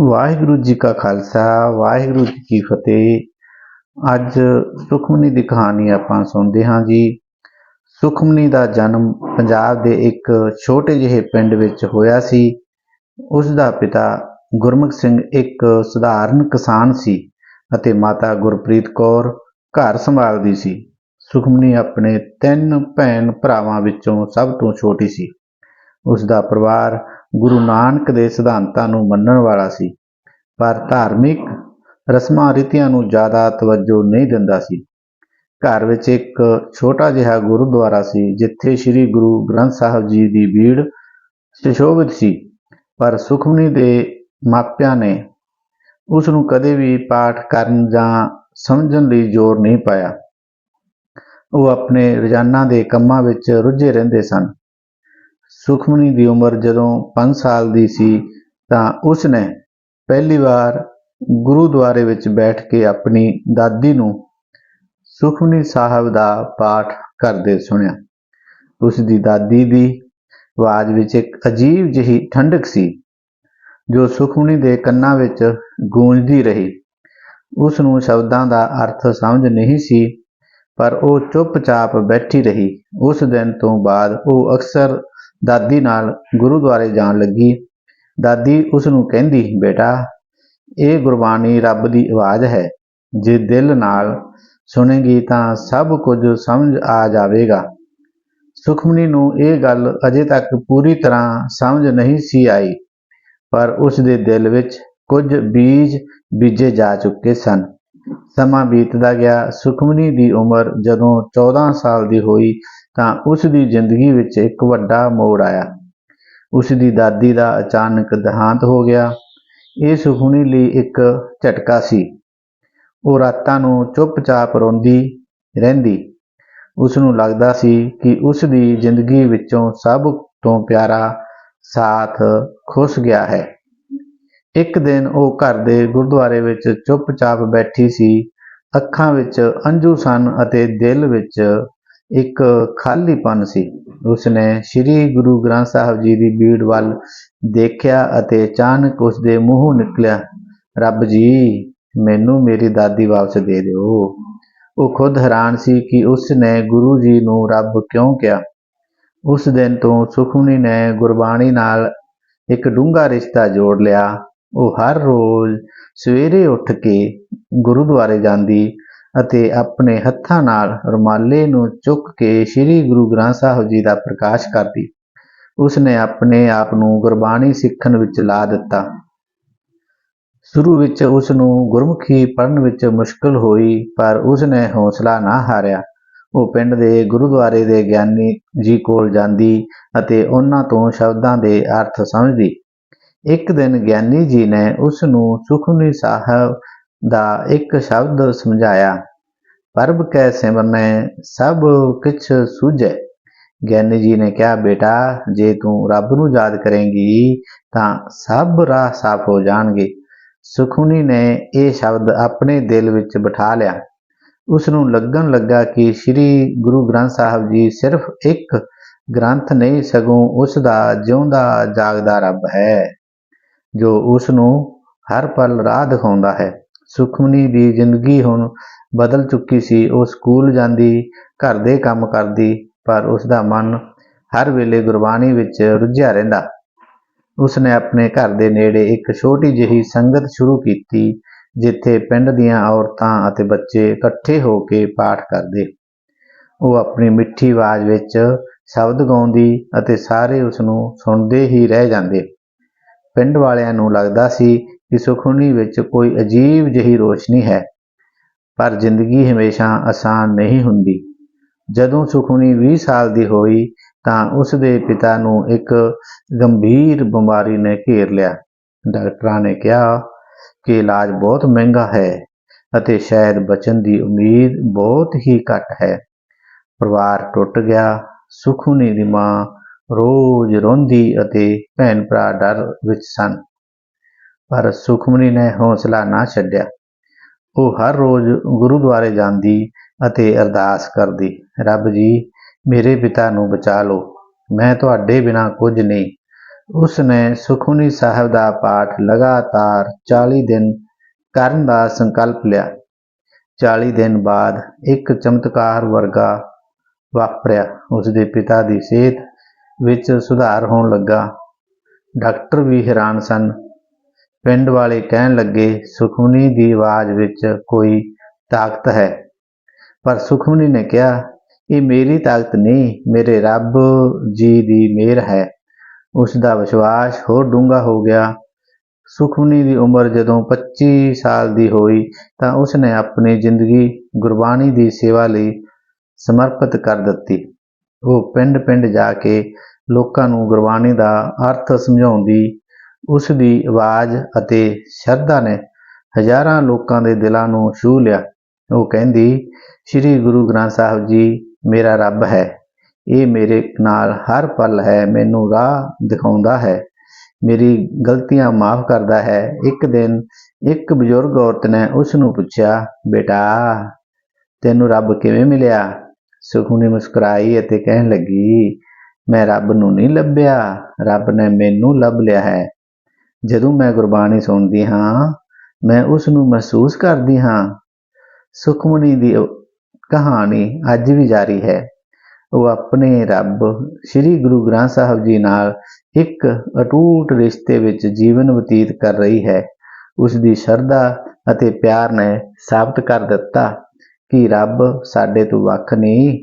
ਵਾਹਿਗੁਰੂ ਜੀ ਕਾ ਖਾਲਸਾ, ਵਾਹਿਗੁਰੂ ਜੀ ਕੀ ਫਤਿਹ। ਅੱਜ ਸੁਖਮਨੀ ਦੀ ਕਹਾਣੀ ਆਪਾਂ ਸੁਣਦੇ ਹਾਂ ਜੀ। ਸੁਖਮਨੀ ਦਾ ਜਨਮ ਪੰਜਾਬ ਦੇ ਇੱਕ ਛੋਟੇ ਜਿਹੇ ਪਿੰਡ ਵਿੱਚ ਹੋਇਆ ਸੀ। ਉਸ ਦਾ ਪਿਤਾ ਗੁਰਮੁਖ ਸਿੰਘ ਇੱਕ ਸਧਾਰਨ ਕਿਸਾਨ ਸੀ ਅਤੇ ਮਾਤਾ ਗੁਰਪ੍ਰੀਤ ਕੌਰ ਘਰ ਸੰਭਾਲਦੀ ਸੀ। ਸੁਖਮਨੀ ਆਪਣੇ ਤਿੰਨ ਭੈਣ ਭਰਾਵਾਂ ਵਿੱਚੋਂ ਸਭ ਤੋਂ ਛੋਟੀ ਸੀ। ਉਸ ਦਾ ਪਰਿਵਾਰ ਗੁਰੂ ਨਾਨਕ ਦੇ ਸਿਧਾਂਤਾਂ ਨੂੰ ਮੰਨਣ ਵਾਲਾ ਸੀ, ਪਰ ਧਾਰਮਿਕ ਰਸਮਾਂ ਰੀਤੀਆਂ ਨੂੰ ਜ਼ਿਆਦਾ ਤਵੱਜੋ ਨਹੀਂ ਦਿੰਦਾ ਸੀ। ਘਰ ਵਿੱਚ ਇੱਕ ਛੋਟਾ ਜਿਹਾ ਗੁਰਦੁਆਰਾ ਸੀ, ਜਿੱਥੇ ਸ੍ਰੀ ਗੁਰੂ ਗ੍ਰੰਥ ਸਾਹਿਬ ਜੀ ਦੀ ਬੀੜ ਸੁਸ਼ੋਭਿਤ ਸੀ, ਪਰ ਸੁਖਮਨੀ ਦੇ ਮਾਪਿਆਂ ਨੇ ਉਸ ਨੂੰ ਕਦੇ ਵੀ ਪਾਠ ਕਰਨ ਜਾਂ ਸਮਝਣ ਲਈ ਜ਼ੋਰ ਨਹੀਂ ਪਾਇਆ। ਉਹ ਆਪਣੇ ਰੋਜ਼ਾਨਾ ਦੇ ਕੰਮਾਂ ਵਿੱਚ ਰੁੱਝੇ ਰਹਿੰਦੇ ਸਨ। ਸੁਖਮਨੀ ਦੀ ਉਮਰ ਜਦੋਂ 5 ਸਾਲ ਦੀ ਸੀ ਤਾਂ ਉਸ ਨੇ ਪਹਿਲੀ ਵਾਰ ਗੁਰੂਦੁਆਰੇ ਵਿੱਚ ਬੈਠ ਕੇ ਆਪਣੀ ਦਾਦੀ ਨੂੰ ਸੁਖਮਨੀ ਸਾਹਿਬ ਦਾ ਪਾਠ ਕਰਦੇ ਸੁਣਿਆ। ਉਸ ਦੀ ਦਾਦੀ ਦੀ ਆਵਾਜ਼ ਵਿੱਚ ਇੱਕ ਅਜੀਬ ਜਿਹੀ ਠੰਡਕ ਸੀ, ਜੋ ਸੁਖਮਨੀ ਦੇ ਕੰਨਾਂ ਵਿੱਚ ਗੂੰਜਦੀ ਰਹੀ। ਉਸ ਨੂੰ ਸ਼ਬਦਾਂ ਦਾ ਅਰਥ ਸਮਝ ਨਹੀਂ ਸੀ, ਪਰ ਉਹ ਚੁੱਪਚਾਪ ਬੈਠੀ ਰਹੀ। ਉਸ ਦਿਨ ਤੋਂ ਬਾਅਦ ਉਹ ਅਕਸਰ ਦਾਦੀ ਨਾਲ ਗੁਰੂਦੁਆਰੇ ਜਾਣ ਲੱਗੀ। ਦਾਦੀ ਉਸ ਨੂੰ ਕਹਿੰਦੀ, ਬੇਟਾ, ਇਹ ਗੁਰਬਾਣੀ ਰੱਬ ਦੀ ਆਵਾਜ਼ ਹੈ। ਜੇ ਦਿਲ ਨਾਲ ਸੁਣੇਗੀ ਤਾਂ ਸਭ ਕੁਝ ਸਮਝ ਆ ਜਾਵੇਗਾ। ਸੁਖਮਨੀ ਨੂੰ ਇਹ ਗੱਲ ਅਜੇ ਤੱਕ ਪੂਰੀ ਤਰ੍ਹਾਂ ਸਮਝ ਨਹੀਂ ਸੀ ਆਈ, ਪਰ ਉਸ ਦੇ ਦਿਲ ਵਿੱਚ ਕੁਝ ਬੀਜ ਬੀਜੇ ਜਾ ਚੁੱਕੇ ਸਨ। ਸਮਾਂ ਬੀਤਦਾ ਗਿਆ। ਸੁਖਮਨੀ ਦੀ ਉਮਰ ਜਦੋਂ 14 ਸਾਲ ਦੀ ਹੋਈ ਤਾਂ ਉਸ ਦੀ ਜ਼ਿੰਦਗੀ ਵਿੱਚ ਇੱਕ ਵੱਡਾ ਮੋੜ ਆਇਆ। ਉਸ ਦੀ ਦਾਦੀ ਦਾ ਅਚਾਨਕ ਦੇਹਾਂਤ ਹੋ ਗਿਆ। ਇਹ ਸੁਖਮਨੀ ਲਈ ਇੱਕ ਝਟਕਾ ਸੀ। ਉਹ ਰਾਤਾਂ ਨੂੰ ਚੁੱਪਚਾਪ ਰੋਂਦੀ ਰਹਿੰਦੀ। ਉਸ ਨੂੰ ਲੱਗਦਾ ਸੀ ਕਿ ਉਸ ਦੀ ਜ਼ਿੰਦਗੀ ਵਿੱਚੋਂ ਸਭ ਤੋਂ ਪਿਆਰਾ ਸਾਥ ਖੁੱਸ ਗਿਆ ਹੈ। ਇੱਕ ਦਿਨ ਉਹ ਘਰ ਦੇ ਗੁਰਦੁਆਰੇ ਵਿੱਚ ਚੁੱਪਚਾਪ ਬੈਠੀ ਸੀ। ਅੱਖਾਂ ਵਿੱਚ ਅੰਜੂ ਸਨ ਅਤੇ ਦਿਲ ਵਿੱਚ ਇੱਕ ਖਾਲੀਪਨ ਸੀ। ਉਸਨੇ ਸ੍ਰੀ ਗੁਰੂ ਗ੍ਰੰਥ ਸਾਹਿਬ ਜੀ ਦੀ ਬੀੜ ਵੱਲ ਦੇਖਿਆ ਅਤੇ ਅਚਾਨਕ ਉਸਦੇ ਮੂੰਹੋਂ ਨਿਕਲਿਆ, ਰੱਬ ਜੀ, ਮੈਨੂੰ ਮੇਰੀ ਦਾਦੀ ਵਾਪਸ ਦੇ ਦਿਓ। ਉਹ ਖੁਦ ਹੈਰਾਨ ਸੀ ਕਿ ਉਸਨੇ ਗੁਰੂ ਜੀ ਨੂੰ ਰੱਬ ਕਿਉਂ ਕਿਹਾ। ਉਸ ਦਿਨ ਤੋਂ ਸੁਖਮਨੀ ਨੇ ਗੁਰਬਾਣੀ ਨਾਲ ਇੱਕ ਡੂੰਘਾ ਰਿਸ਼ਤਾ ਜੋੜ ਲਿਆ। ਉਹ ਹਰ ਰੋਜ਼ ਸਵੇਰੇ ਉੱਠ ਕੇ ਗੁਰਦੁਆਰੇ ਜਾਂਦੀ ਅਤੇ ਆਪਣੇ ਹੱਥਾਂ ਨਾਲ ਰੁਮਾਲੇ ਨੂੰ ਚੁੱਕ ਕੇ ਸ੍ਰੀ ਗੁਰੂ ਗ੍ਰੰਥ ਸਾਹਿਬ ਜੀ ਦਾ ਪ੍ਰਕਾਸ਼ ਕਰਦੀ। ਉਸ ਨੇ ਆਪਣੇ ਆਪ ਨੂੰ ਗੁਰਬਾਣੀ ਸਿੱਖਣ ਵਿੱਚ ਲਾ ਦਿੱਤਾ। ਸ਼ੁਰੂ ਵਿੱਚ ਉਸ ਨੂੰ ਗੁਰਮੁਖੀ ਪੜ੍ਹਨ ਵਿੱਚ ਮੁਸ਼ਕਲ ਹੋਈ, ਪਰ ਉਸ ਨੇ ਹੌਸਲਾ ਨਾ ਹਾਰਿਆ। ਉਹ ਪਿੰਡ ਦੇ ਗੁਰਦੁਆਰੇ ਦੇ ਗਿਆਨੀ ਜੀ ਕੋਲ ਜਾਂਦੀ ਅਤੇ ਉਹਨਾਂ ਤੋਂ ਸ਼ਬਦਾਂ ਦੇ ਅਰਥ ਸਮਝਦੀ। ਇੱਕ ਦਿਨ ਗਿਆਨੀ ਜੀ ਨੇ ਉਸ ਨੂੰ ਸੁਖਮਨੀ ਸਾਹਿਬ ਦਾ ਇੱਕ ਸ਼ਬਦ ਸਮਝਾਇਆ, ਪਰਬ ਕੈ ਸਿਮਰਨੇ, ਸਭ ਕਿਛ ਸੂਝੈ। ਗਿਆਨੀ ਜੀ ਨੇ ਕਿਹਾ, ਬੇਟਾ, ਜੇ ਤੂੰ ਰੱਬ ਨੂੰ ਯਾਦ ਕਰੇਂਗੀ, ਤਾਂ ਸਭ ਰਾਹ ਸਾਫ਼ ਹੋ ਜਾਣਗੇ। ਸੁਖੁਨੀ ਨੇ ਇਹ ਸ਼ਬਦ ਆਪਣੇ ਦਿਲ ਵਿੱਚ ਬਿਠਾ ਲਿਆ। ਉਸ ਨੂੰ ਲੱਗਣ ਲੱਗਾ ਕਿ ਸ੍ਰੀ ਗੁਰੂ ਗ੍ਰੰਥ ਸਾਹਿਬ ਜੀ ਸਿਰਫ ਇੱਕ ਗ੍ਰੰਥ ਨਹੀਂ, ਸਗੋਂ ਉਸ ਦਾ ਜਿਉਂਦਾ ਜਾਗਦਾ ਰੱਬ ਹੈ, ਜੋ ਉਸ ਨੂੰ ਹਰ ਪਲ ਰਾਹ ਦਿਖਾਉਂਦਾ ਹੈ। ਸੁਖਮਨੀ ਦੀ ਜ਼ਿੰਦਗੀ ਹੁਣ ਬਦਲ ਚੁੱਕੀ ਸੀ। ਉਹ ਸਕੂਲ ਜਾਂਦੀ, ਘਰ ਦੇ ਕੰਮ ਕਰਦੀ, ਪਰ ਉਸ ਦਾ ਮਨ ਹਰ ਵੇਲੇ ਗੁਰਬਾਣੀ ਵਿੱਚ ਰੁੱਝਿਆ ਰਹਿੰਦਾ। ਉਸ ਨੇ ਆਪਣੇ ਘਰ ਦੇ ਨੇੜੇ ਇੱਕ ਛੋਟੀ ਜਿਹੀ ਸੰਗਤ ਸ਼ੁਰੂ ਕੀਤੀ, ਜਿੱਥੇ ਪਿੰਡ ਦੀਆਂ ਔਰਤਾਂ ਅਤੇ ਬੱਚੇ ਇਕੱਠੇ ਹੋ ਕੇ ਪਾਠ ਕਰਦੇ। ਉਹ ਆਪਣੀ ਮਿੱਠੀ ਆਵਾਜ਼ ਵਿੱਚ ਸ਼ਬਦ ਗਾਉਂਦੀ ਅਤੇ ਸਾਰੇ ਉਸ ਨੂੰ ਸੁਣਦੇ ਹੀ ਰਹਿ ਜਾਂਦੇ। ਪਿੰਡ ਵਾਲਿਆਂ ਨੂੰ ਲੱਗਦਾ ਸੀ ਕਿ ਸੁਖਮਨੀ ਵਿੱਚ ਕੋਈ ਅਜੀਬ ਜਿਹੀ ਰੋਸ਼ਨੀ ਹੈ, ਪਰ ਜ਼ਿੰਦਗੀ ਹਮੇਸ਼ਾ ਆਸਾਨ ਨਹੀਂ ਹੁੰਦੀ। ਜਦੋਂ ਸੁਖਮਨੀ 20 ਸਾਲ ਦੀ ਹੋਈ, ਤਾਂ ਉਸ ਦੇ ਪਿਤਾ ਨੂੰ ਇੱਕ ਗੰਭੀਰ ਬਿਮਾਰੀ ਨੇ ਘੇਰ ਲਿਆ। ਡਾਕਟਰਾਂ ਨੇ ਕਿਹਾ ਕਿ ਇਲਾਜ ਬਹੁਤ ਮਹਿੰਗਾ ਹੈ ਅਤੇ ਸ਼ਾਇਦ ਬਚਣ ਦੀ ਉਮੀਦ ਬਹੁਤ ਹੀ ਘੱਟ ਹੈ। ਪਰਿਵਾਰ ਟੁੱਟ ਗਿਆ, ਸੁਖਮਨੀ ਦੀ ਮਾਂ ਰੋਜ਼ ਰੋਂਦੀ ਅਤੇ ਭੈਣ ਭਰਾ ਡਰ ਵਿੱਚ ਸਨ। ਪਰ ਸੁਖਮਨੀ ਨੇ ਹੌਸਲਾ ਨਾ ਛੱਡਿਆ। ਉਹ ਹਰ ਰੋਜ਼ ਗੁਰੂਦੁਆਰੇ ਜਾਂਦੀ ਅਤੇ ਅਰਦਾਸ ਕਰਦੀ, ਰੱਬ ਜੀ, ਮੇਰੇ ਪਿਤਾ ਨੂੰ ਬਚਾ ਲਓ, ਮੈਂ ਤੁਹਾਡੇ ਬਿਨਾ ਕੁਝ ਨਹੀਂ। ਉਸ ਨੇ ਸੁਖਮਨੀ ਸਾਹਿਬ ਦਾ ਪਾਠ ਲਗਾਤਾਰ 40 ਦਿਨ ਕਰਨ ਦਾ ਸੰਕਲਪ ਲਿਆ। 40 ਦਿਨ ਬਾਅਦ ਇੱਕ ਚਮਤਕਾਰ ਵਰਗਾ ਵਾਪਰਿਆ। ਉਸ ਦੇ ਪਿਤਾ ਦੀ ਸਿਹਤ ਵਿੱਚ ਸੁਧਾਰ ਹੋਣ ਲੱਗਾ। ਡਾਕਟਰ ਵੀ ਹੈਰਾਨ ਸਨ ਪਿੰਡ ਵਾਲੇ ਕਹਿਣ ਲੱਗੇ, ਸੁਖਮਨੀ ਦੀ ਆਵਾਜ਼ ਵਿੱਚ ਕੋਈ ਤਾਕਤ ਹੈ। ਪਰ ਸੁਖਮਨੀ ਨੇ ਕਿਹਾ, ਇਹ ਮੇਰੀ ਤਾਕਤ ਨਹੀਂ, ਮੇਰੇ ਰੱਬ ਜੀ ਦੀ ਮਿਹਰ ਹੈ। ਉਸ ਦਾ ਵਿਸ਼ਵਾਸ ਹੋਰ ਡੂੰਘਾ ਹੋ ਗਿਆ। ਸੁਖਮਨੀ ਦੀ ਉਮਰ ਜਦੋਂ 25 ਸਾਲ ਦੀ ਹੋਈ, ਤਾਂ ਉਸ ਨੇ ਆਪਣੀ ਜ਼ਿੰਦਗੀ ਗੁਰਬਾਣੀ ਦੀ ਸੇਵਾ ਲਈ ਸਮਰਪਿਤ ਕਰ ਦਿੱਤੀ। ਉਹ ਪਿੰਡ-ਪਿੰਡ ਜਾ ਕੇ ਲੋਕਾਂ ਨੂੰ ਗੁਰਬਾਣੀ ਦਾ ਅਰਥ ਸਮਝਾਉਂਦੀ ਉਸ ਦੀ ਆਵਾਜ਼ ਅਤੇ ਸ਼ਰਧਾ ਨੇ ਹਜ਼ਾਰਾਂ ਲੋਕਾਂ ਦੇ ਦਿਲਾਂ ਨੂੰ ਛੂਹ ਲਿਆ। ਉਹ ਕਹਿੰਦੀ, ਸ੍ਰੀ ਗੁਰੂ ਗ੍ਰੰਥ ਸਾਹਿਬ ਜੀ, ਮੇਰਾ ਰੱਬ ਹੈ। ਇਹ ਮੇਰੇ ਨਾਲ ਹਰ ਪਲ ਹੈ, ਮੈਨੂੰ ਰਾਹ ਦਿਖਾਉਂਦਾ ਹੈ। ਮੇਰੀ ਗਲਤੀਆਂ ਮਾਫ ਕਰਦਾ ਹੈ। ਇੱਕ ਦਿਨ ਇੱਕ ਬਜ਼ੁਰਗ ਔਰਤ ਨੇ ਉਸ ਨੂੰ ਪੁੱਛਿਆ, ਬੇਟਾ, ਤੈਨੂੰ ਰੱਬ ਕਿਵੇਂ ਮਿਲਿਆ? ਸੁਖਮਨੀ ਮੁਸਕਰਾਈ ਅਤੇ ਕਹਿਣ ਲੱਗੀ, ਮੈਂ ਰੱਬ ਨੂੰ ਨਹੀਂ ਲੱਭਿਆ। ਰੱਬ ਨੇ ਮੈਨੂੰ ਲੱਭ ਲਿਆ ਹੈ। ਜਦੋਂ ਮੈਂ ਗੁਰਬਾਣੀ ਸੁਣਦੀ ਹਾਂ, ਮੈਂ ਉਸ ਨੂੰ ਮਹਿਸੂਸ ਕਰਦੀ ਹਾਂ। ਸੁਖਮਨੀ ਦੀ ਕਹਾਣੀ ਅੱਜ ਵੀ ਜਾਰੀ ਹੈ। ਉਹ ਆਪਣੇ ਰੱਬ ਸ੍ਰੀ ਗੁਰੂ ਗ੍ਰੰਥ ਸਾਹਿਬ ਜੀ ਨਾਲ ਇੱਕ ਅਟੂਟ ਰਿਸ਼ਤੇ ਵਿੱਚ ਜੀਵਨ ਬਤੀਤ ਕਰ ਰਹੀ ਹੈ। ਉਸ ਦੀ ਸ਼ਰਧਾ ਅਤੇ ਪਿਆਰ ਨੇ ਸਾਬਤ ਕਰ ਦਿੱਤਾ ਕਿ ਰੱਬ ਸਾਡੇ ਤੋਂ ਵੱਖ ਨਹੀਂ,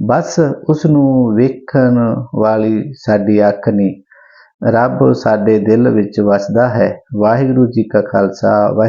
ਬਸ ਉਸ ਨੂੰ ਵੇਖਣ ਵਾਲੀ ਸਾਡੀ ਅੱਖ ਨਹੀਂ। ਰੱਬ ਸਾਡੇ ਦਿਲ ਵਿੱਚ ਵਸਦਾ ਹੈ। ਵਾਹਿਗੁਰੂ ਜੀ ਕਾ ਖਾਲਸਾ ਵਾਹਿਗੁਰੂ